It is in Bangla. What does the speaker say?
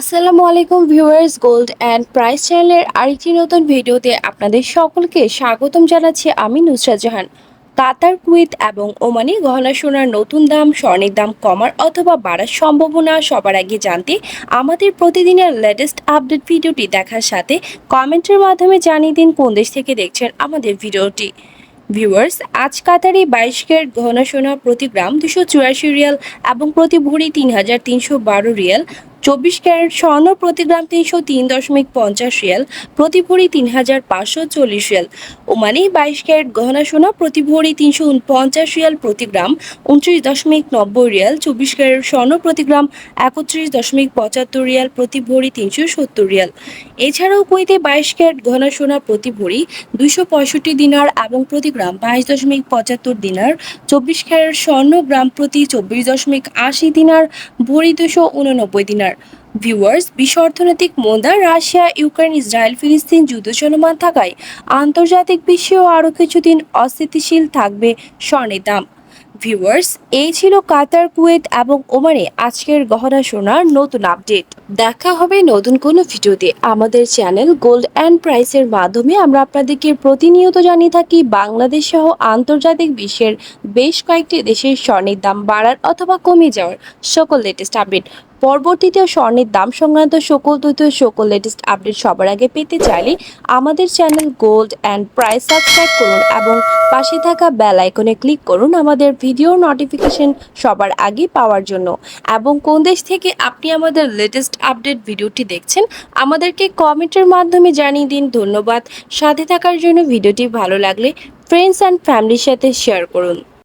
আসসালামু আলাইকুম ভিউয়ার্স, গোল্ড অ্যান্ড প্রাইস চ্যানেলের আরেকটি নতুন ভিডিওতে আপনাদের সকলকে স্বাগতম জানাচ্ছি আমি নুসরাত জাহান। কাতার কুয়েত এবং ওমানি গহনা সোনার নতুন দাম, স্বর্ণের দাম কমার অথবা বাড়ার সম্ভাবনা সবার আগে জানতে আমাদের প্রতিদিনের লেটেস্ট আপডেট ভিডিওটি দেখার সাথে কমেন্টের মাধ্যমে জানিয়ে দিন কোন দেশ থেকে দেখছেন আমাদের ভিডিওটি। ভিউয়ার্স, আজ কাতারে বাইশ ক্যারেট গহনা সোনা প্রতি গ্রাম দুশো চুরাশি রিয়াল এবং প্রতি ভরি তিন হাজার তিনশো বারো রিয়াল চব্বিশ ক্যারেট স্বর্ণ প্রতি গ্রাম তিনশো তিন দশমিক পঞ্চাশ রিয়াল, প্রতি ভরি তিন হাজার পাঁচশো চল্লিশ রিয়াল। ওমানে বাইশ ক্যারেট গহনা সোনা প্রতি ভরি তিনশো উনপঞ্চাশ রিয়াল প্রতি গ্রাম, উনত্রিশ দশমিক নব্বই রিয়াল। চব্বিশ ক্যারেট স্বর্ণ প্রতি গ্রাম, একত্রিশ দশমিক পঁচাত্তর রিয়াল প্রতি ভরি তিনশো সত্তর রিয়াল। এছাড়াও কুইতে বাইশ ক্যারেট গহনা সোনা প্রতি ভরি দুইশো পঁয়ষট্টি দিনার এবং প্রতি গ্রাম বাইশ দশমিক পঁচাত্তর দিনার। চব্বিশ ক্যারেট স্বর্ণ গ্রাম প্রতি চব্বিশ দশমিক আশি দিনার, ভরি দুশো উননব্বই দিনার। ভিউয়ার্স বিশ্ব অর্থনৈতিক মন্দা রাশিয়া, ইউক্রেন, ইসরায়েল, ফিলিস্তিন যুদ্ধ চলমান থাকায় আন্তর্জাতিক বিশ্বেও আরও কিছুদিন অস্থিতিশীল থাকবে স্বর্ণের দাম। ভিউয়ার্স এই ছিল কাতার, কুয়েত এবং ওমানে আজকের গহনা সোনার নতুন আপডেট। দেখা হবে নতুন কোনো ভিডিওতে। আমাদের চ্যানেল গোল্ড অ্যান্ড প্রাইসের মাধ্যমে আমরা আপনাদেরকে প্রতিনিয়ত জানিয়ে থাকি বাংলাদেশ সহ আন্তর্জাতিক বিশ্বের বেশ কয়েকটি দেশের স্বর্ণের দাম বাড়ার অথবা কমে যাওয়ার সকল লেটেস্ট আপডেট পরবর্তীতে স্বর্ণের দাম সংক্রান্ত সকল তথ্য, সকল লেটেস্ট আপডেট সবার আগে পেতে চাইলে আমাদের channel gold and price subscribe করুন এবং পাশে থাকা বেল আইকনে ক্লিক করুন আমাদের ভিডিও নোটিফিকেশন সবার আগে পাওয়ার জন্য। এবং কোন দেশ থেকে আপনি আমাদের লেটেস্ট আপডেট ভিডিওটি দেখছেন, আমাদেরকে কমেন্টের মাধ্যমে জানিয়ে দিন। ধন্যবাদ। সাথে থাকার জন্য ভিডিওটি ভালো লাগলে ফ্রেন্ডস অ্যান্ড ফ্যামিলির সাথে শেয়ার করুন।